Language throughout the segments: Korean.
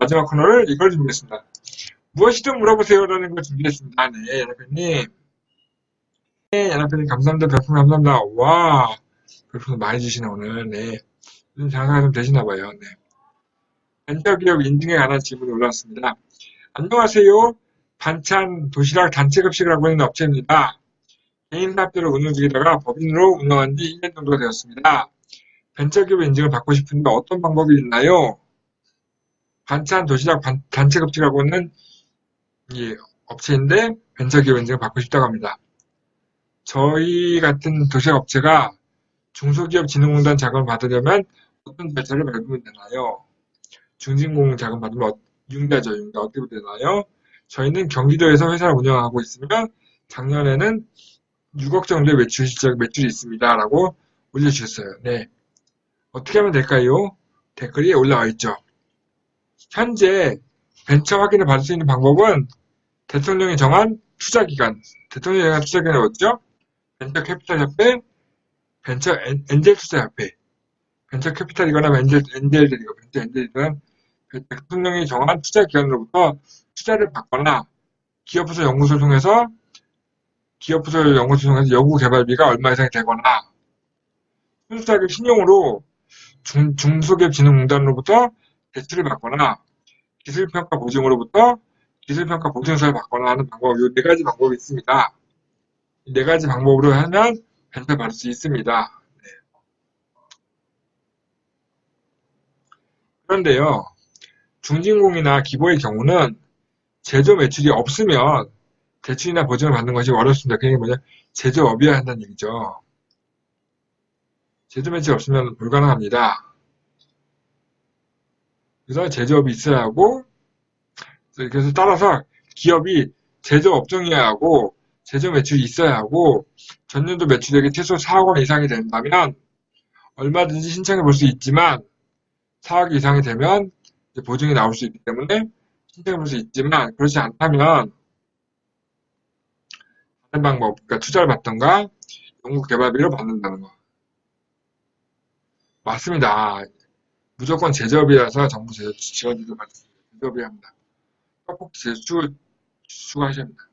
마지막 코너를 이걸 준비했습니다. 무엇이든 물어보세요라는 걸 준비했습니다. 네, 연합회님. 네, 연합회님 감사합니다. 별풍 감사합니다. 와, 별풍 많이 주시네 오늘. 네, 요즘 장사가 좀 되시나 봐요. 네. 벤처기업 인증에 관한 질문이 올라왔습니다. 안녕하세요. 반찬 도시락 단체 급식을 하고 있는 업체입니다. 개인 사업자로 운영 중이다가 법인으로 운영한 지 1년 정도가 되었습니다. 벤처기업 인증을 받고 싶은데 어떤 방법이 있나요? 반찬 도시락 반- 단체 급식을 하고 있는 이 업체인데 벤처기업 인증을 받고 싶다고 합니다. 저희 같은 도시락 업체가 중소기업진흥공단 자금을 받으려면 어떤 절차를 밟으면 되나요? 중진공 자금 받으면 어- 융자죠, 융자 어떻게 되나요? 저희는 경기도에서 회사를 운영하고 있으며 작년에는 6억 정도의 매출 실적 매출이 있습니다. 라고 올려주셨어요. 네. 어떻게 하면 될까요? 댓글이 올라와 있죠. 현재 벤처 확인을 받을 수 있는 방법은 대통령이 정한 투자기관, 대통령이 정한 투자기관이 뭐죠? 벤처 캐피탈 협회, 벤처 엔- 엔젤 투자 협회, 벤처 캐피탈이거나 엔젤, 엔젤들이고, 벤처 엔젤들은 대통령이 정한 투자기관으로부터 투자를 받거나 기업부서 연구소를 통해서 기업부서 연구소를 통해서 연구 개발비가 얼마 이상이 되거나 순수하게 신용으로 중, 중소기업진흥공단으로부터 대출을 받거나 기술평가 보증으로부터 기술평가 보증서를 받거나 하는 방법, 이 네 가지 방법이 있습니다. 이 네 가지 방법으로 하면 벤처 받을 수 있습니다. 네. 그런데요, 중진공이나 기보의 경우는 제조 매출이 없으면 대출이나 보증을 받는 것이 어렵습니다. 그게 뭐냐, 제조업이어야 한다는 얘기죠. 제조 매출이 없으면 불가능합니다. 그래서 제조업이 있어야 하고, 그래서 따라서 기업이 제조 업종이어야 하고, 제조 매출이 있어야 하고, 전년도 매출액이 최소 4억 원 이상이 된다면, 얼마든지 신청해 볼 수 있지만, 4억 이상이 되면 보증이 나올 수 있기 때문에 신청해 볼 수 있지만, 그렇지 않다면, 다른 방법, 그러니까 투자를 받던가, 연구 개발비를 받는다는 거. 맞습니다. 무조건 제조업이라서 정부 제조 지원도 받습니다. 제조업이 합니다. 떡볶이 제조 추가하셔야 합니다.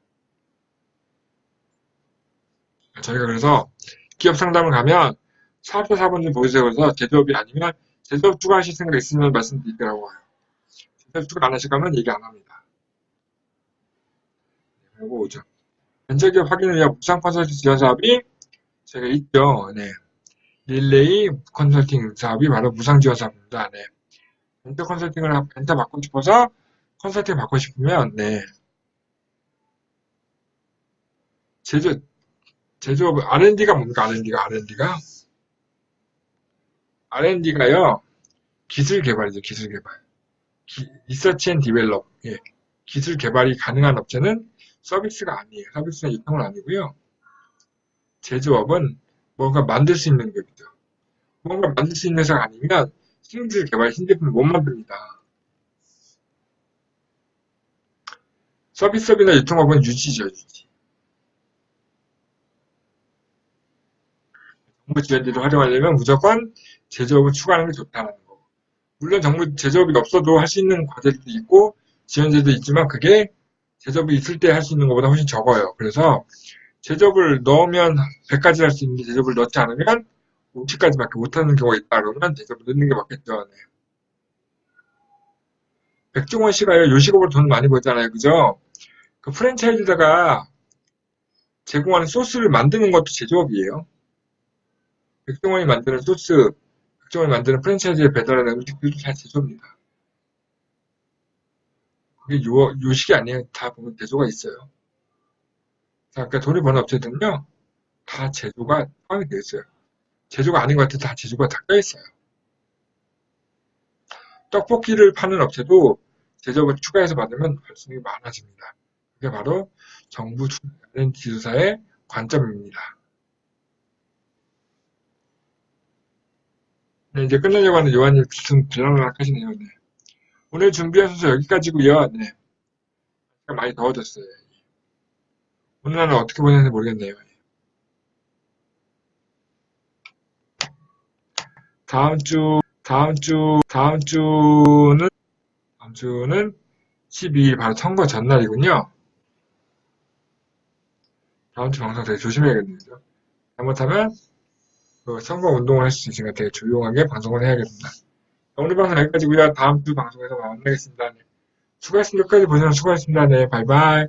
저희가 그래서 기업 상담을 가면 사업자 사본좀 보여주세요. 그래서 제조업이 아니면 제조업 추가하실 생각 있으면 말씀드리더라고요. 제조업 추가 안 하실 거면 얘기 안 합니다. 그리고 오죠. 벤처기업 확인을 위한 무상 컨설팅 지원 사업이 저희가 있죠. 네. 릴레이 컨설팅 사업이 바로 무상 지원 사업입니다. 네. 벤처 컨설팅을 하- 벤처 받고 싶어서 컨설팅 받고 싶으면 네. 제조 제조업 R&D가 뭡니까? R&D가 R&D가 R&D가요. 기술 개발이죠. 기술 개발. 기, 리서치 앤 디벨롭. 예. 기술 개발이 가능한 업체는 서비스가 아니에요. 서비스는 유통은 아니고요. 제조업은 뭔가 만들 수 있는 것이죠. 뭔가 만들 수 있는 회사가 아니면 신기술 개발, 신제품을 못 만듭니다. 서비스업이나 유통업은 유지죠, 유지. 정부 지원제도 활용하려면 무조건 제조업을 추가하는 게 좋다는 거. 물론 정부 제조업이 없어도 할 수 있는 과제도 있고 지원제도 있지만 그게 제조업이 있을 때 할 수 있는 것보다 훨씬 적어요. 그래서 제조업을 넣으면 100가지 할 수 있는데 제조업을 넣지 않으면 50가지밖에 못하는 경우가 있다 그러면 제조업을 넣는 게 맞겠죠. 네. 백종원 씨가요 요식업으로 돈 많이 벌잖아요. 그죠? 그 프랜차이즈다가 제공하는 소스를 만드는 것도 제조업이에요. 백종원이 만드는 소스, 백종원이 만드는 프랜차이즈에 배달하는 음식들도 다 제조입니다. 그게 요, 요식이 아니에요. 다 보면 제조가 있어요. 자, 그러니까 돈을 버는 업체들은요, 다 제조가 포함이 되어 있어요. 제조가 아닌 것 같아도 다 제조가 다 껴있어요. 떡볶이를 파는 업체도 제조업을 추가해서 받으면 발생이 많아집니다. 그게 바로 정부 지도사의 관점입니다. 네, 이제 끝내려고 하는 요한님 무슨 들락날락 하시네요. 네. 오늘 준비한 순서 여기까지고요. 네. 많이 더워졌어요. 오늘 하루 어떻게 보냈는지 모르겠네요. 다음 주, 다음 주, 다음 주는 다음 주는 12일 바로 선거 전날이군요. 다음 주 방송 되게 조심해야겠네요. 잘못하면 그 선거 운동을 할 수 있으니까 되게 조용하게 방송을 해야겠습니다. 오늘 방송 여기까지고요. 다음 주 방송에서 만나겠습니다. 네. 수고하셨습니다. 끝까지 보시느라 수고하셨습니다. 네, 바이바이.